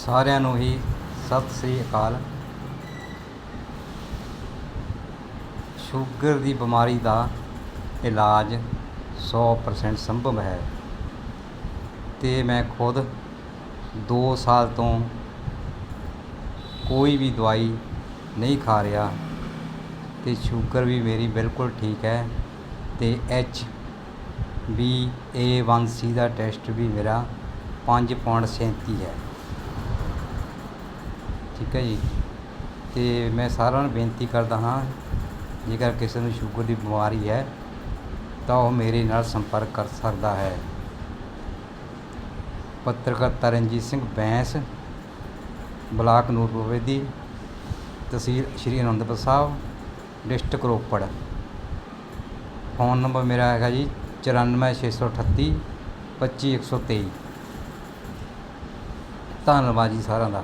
ਸਾਰਿਆਂ ਨੂੰ ਹੀ ਸਤਿ ਸ੍ਰੀ ਅਕਾਲ। ਸ਼ੂਗਰ ਦੀ ਬਿਮਾਰੀ ਦਾ ਇਲਾਜ 100% ਸੰਭਵ ਹੈ ਤੇ ਮੈਂ ਖੁਦ 2 ਸਾਲ ਤੋਂ ਕੋਈ ਵੀ ਦਵਾਈ ਨਹੀਂ ਖਾ ਰਿਹਾ ਤੇ ਸ਼ੂਗਰ ਵੀ ਮੇਰੀ ਬਿਲਕੁਲ ਠੀਕ ਹੈ ਤੇ ਐਚ ਬੀ A1C ਦਾ ਟੈਸਟ ਵੀ ਮੇਰਾ 5.37 ਹੈ। ਠੀਕ ਹੈ ਜੀ। ਅਤੇ ਮੈਂ ਸਾਰਿਆਂ ਨੂੰ ਬੇਨਤੀ ਕਰਦਾ ਹਾਂ, ਜੇਕਰ ਕਿਸੇ ਨੂੰ ਸ਼ੂਗਰ ਦੀ ਬਿਮਾਰੀ ਹੈ, ਤਾਂ ਉਹ ਮੇਰੇ ਨਾਲ ਸੰਪਰਕ ਕਰ ਸਕਦਾ ਹੈ। ਪੱਤਰਕਾਰ ਤਰਨਜੀਤ ਸਿੰਘ ਬੈਂਸ, ਬਲਾਕ ਨੂਰਪੁਰਬੇਦੀ ਤਹਿਸੀਲ Shri Anandpur Sahib, district Ropar. Phone number ਮੇਰਾ ਹੈਗਾ ਜੀ 94638 25123 ਧੰਨਵਾਦ ਜੀ ਸਾਰਿਆਂ ਦਾ।